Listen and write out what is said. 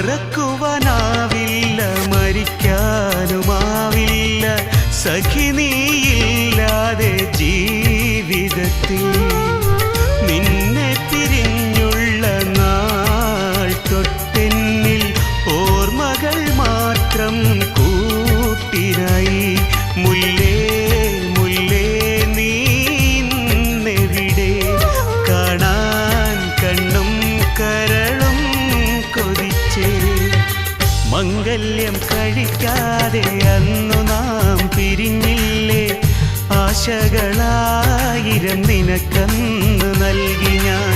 മറക്കുവാനാവില്ല മരിക്കാനുമാവില്ല സഖി നീയില്ലാതെ ജീവിതത്തിൽ. നിന്നെ പിരിഞ്ഞുള്ള നാൾ തൊട്ടെന്നിൽ ഓർമ്മകൾ മാത്രം കൂട്ടിനായി മുല്ലേ മംഗല്യം കഴിക്കാതെ അന്നു നാം പിരിഞ്ഞില്ലേ? ആശകളായിരം നിനക്കന്ന് നൽകി ഞാൻ